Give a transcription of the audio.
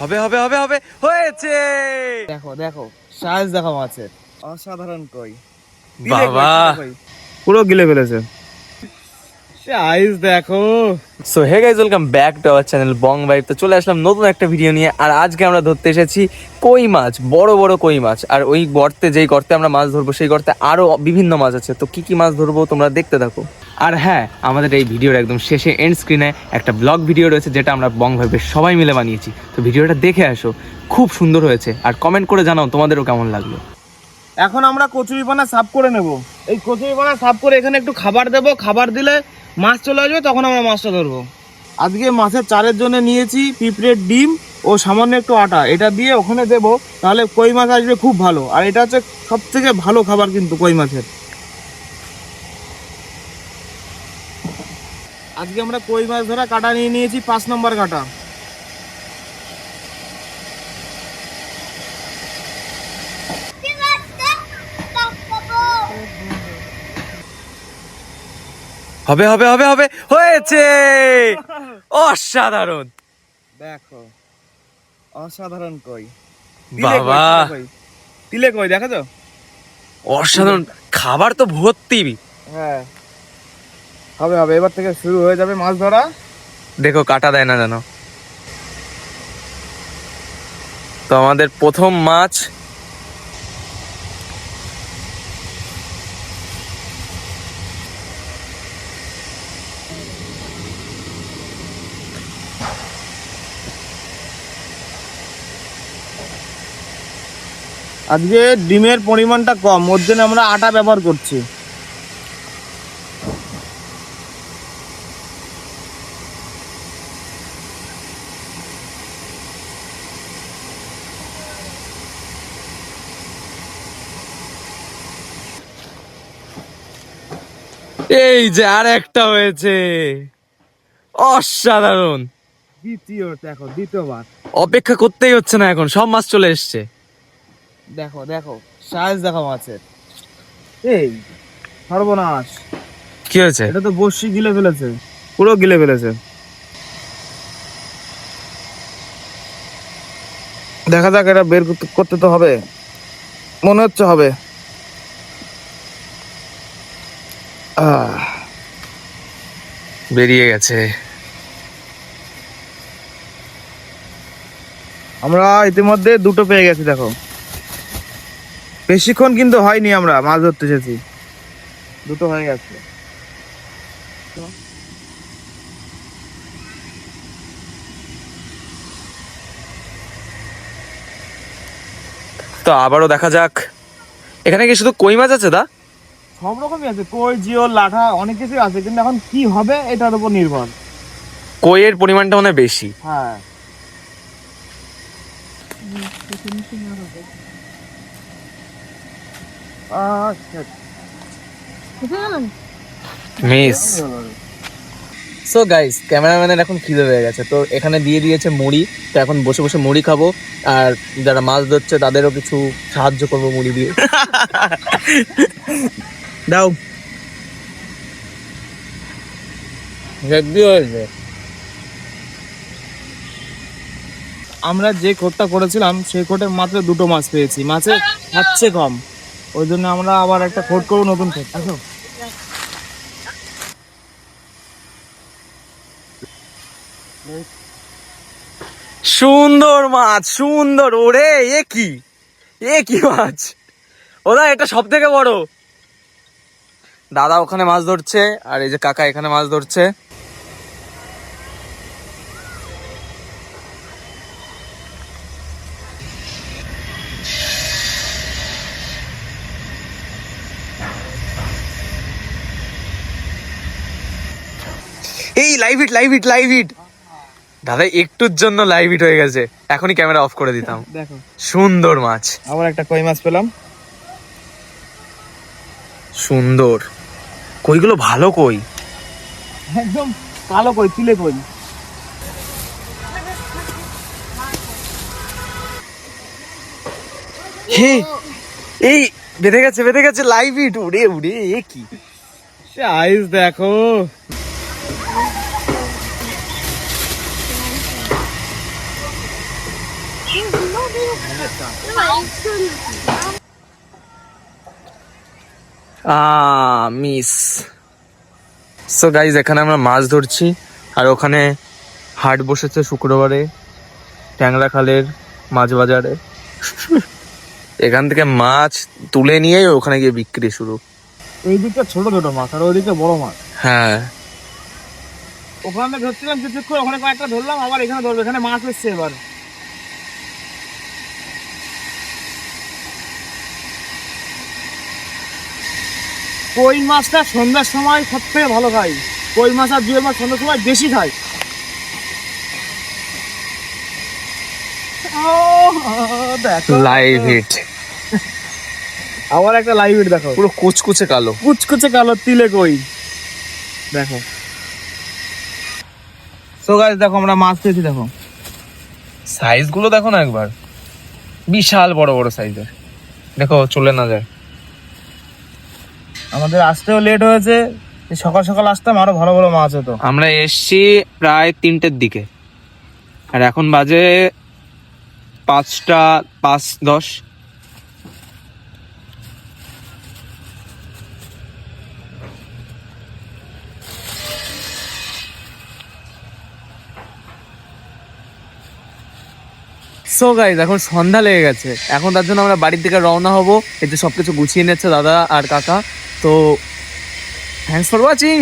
হবে হবে হবে হবে হয়েছে! দেখো দেখো সাইজ দেখো মাছের অসাধারণ কই? বাবা! পুরো গিলে ফেলেছে। দেখো। So hey guys welcome back to our channel Bong Vibe তো চলে আসলাম নতুন একটা ভিডিও নিয়ে আর আজকে আমরা ধরতে এসেছি কই মাছ বড় বড় কই মাছ। আর ওই গর্তে যেই গর্তে আমরা মাছ ধরবো সেই গর্তে আরও বিভিন্ন মাছ আছে। তো কি কি মাছ ধরবো তোমরা দেখতে থাকো। আর হ্যাঁ আমাদের এই ভিডিওর একদম শেষে এন্ড স্ক্রিনে একটা ব্লগ ভিডিও রয়েছে যেটা আমরা বং ভাইবের সবাই মিলে বানিয়েছি। তো ভিডিওটা দেখে আসো, খুব সুন্দর হয়েছে। আর কমেন্ট করে জানাও তোমাদেরও কেমন লাগল। এখন আমরা কচুরিপানা সাফ করে নেব। এই কচুরিপানা সাফ করে এখানে একটু খাবার দেব। খাবার দিলে মাছ চলে আসবে, তখন আমরা মাছটা ধরবো। আজকে মাছের চারের জন্য নিয়েছি পিঁপড়ের ডিম ও সামান্য একটু আটা। এটা দিয়ে ওখানে দেব, তাহলে কই মাছ আসবে খুব ভালো। আর এটা হচ্ছে সব থেকে ভালো খাবার কিন্তু কই মাছের। আজকে আমরা কই মাছ ধরা কাটা নিয়ে নিয়েছি পাঁচ নম্বর কাটা। হবে হবে হবে হবে হয়েছে! অসাধারণ! দেখো অসাধারণ কই। বাবা! তিলে কই? দেখো তো অসাধারণ! খাবার তো ভর্তি। হ্যাঁ। হবে হবে। এবার থেকে শুরু হয়ে যাবে মাছ ধরা। দেখো কাটা দেয় না জানো তো আমাদের প্রথম মাছ। আজকে ডিমের পরিমাণটা কম ওর জন্য আমরা আটা ব্যবহার করছি। এই যে আর একটা হয়েছে। অসাধারণ। দ্বিতীয় দেখো দ্বিতীয়বার। অপেক্ষা করতেই হচ্ছে না এখন সব মাছ চলে এসছে। দেখো দেখো সাইজ দেখো মাছের। এই সর্বনাশ। কি হয়েছে? এটা তো বসি গিলে ফেলেছে পুরো গিলে ফেলেছে। দেখা যাক এটা বের করতে- করতে তো হবে। মনে হচ্ছে হবে। বেরিয়ে গেছে। আমরা ইতিমধ্যে দুটো পেয়ে গেছি দেখো। বেশিক্ষণ কিন্তু হয়নি আমরা মাছ ধরতে এসেছি। দুটো হয়ে গেছে। তো আবারও দেখা যাক। এখানে কি শুধু কই মাছ আছে দা? সব রকমই আছে। কই জিও লাঠা অনেক কিছুই আছে কিন্তু এখন কি হবে এটার উপর নির্ভর। কইয়ের পরিমাণটা মানে বেশি। হ্যাঁ। মিস। সো গাইস ক্যামেরাম্যানের এখন খিদে হয়ে গেছে। তো এখানে দিয়ে দিয়েছে মুড়ি। তো এখন বসে বসে মুড়ি খাব। আর যারা মাছ ধরছে তাদেরও কিছু সাহায্য করব মুড়ি দিয়ে। দাও। হয়েছে আমরা যে কোটটা করেছিলাম, সেই কোটে মাত্র দুটো মাছ পেয়েছি। মাছে খাচ্ছে কম। ওই জন্য আমরা আবার একটা কোট করব নতুন কোট আসো। সুন্দর মাছ, সুন্দর। ওরে, এ কি? এ কি মাছ? ওদা, এটা সব থেকে বড়। দাদা ওখানে মাছ ধরছে আর এই যে কাকা এখানে মাছ ধরছে। এই live it live it live it দাদা একটুর জন্য লাইভ ইট হয়ে গেছে। এখনই ক্যামেরা অফ করে দিতাম। দেখো। সুন্দর মাছ। আবার একটা কই মাছ পেলাম। সুন্দর। কইগুলো ভালো কই? একদম কালো কই তিলে কই? হে এই বেঁধে গেছে বেঁধে গেছে লাইভ ইট উড়ে উড়ে এ কি? সাইজ দেখো। মিস। সো গাইজ এখানে আমরা মাছ ধরছি আর ওখানে হাট বসেছে শুক্রবারে ট্যাংরা খালের মাছ বাজারে। এখান থেকে মাছ তুলে নিয়ে ওখানে গিয়ে বিক্রি শুরু। এই দিকটা ছোট ছোট মাছ আর ওই দিকটা বড় মাছ। হ্যাঁ। ওখানে ধরছিলাম কিছুক্ষণ ওখানে কয়েকটা ধরলাম আবার এখানে ধরবো এখানে মাছ এসছে এবার। কই মাছটা সন্ধ্যার সময় সব থেকে ভালো খাই? কই মাছ আর জুয়েল মাছ সন্ধ্যার সময় বেশি খাই? লাইভ হিট আবার একটা লাইভ দেখো। পুরো কুচকুচে কালো। কুচকুচে কালো তিলে কই? দেখো। সো গাইস দেখো আমরা মাছ পেয়েছি দেখো। সাইজগুলো দেখো না একবার। বিশাল বড় বড় সাইজের দেখো চলে না যায়। আমাদের আসতেও লেট হয়েছে। এই সকাল সকাল আসতাম আরও ভালো ভালো মাছ হতো। আমরা এসছি প্রায় তিনটের দিকে। আর এখন বাজে পাঁচটা পাঁচ দশ। সো গাইজ এখন সন্ধ্যা লেগে গেছে। এখন তার জন্য আমরা বাড়ির দিকে রওনা হব। এই যে সবকিছু গুছিয়ে নিচ্ছে দাদা আর কাকা। তো থ্যাংকস ফর ওয়াচিং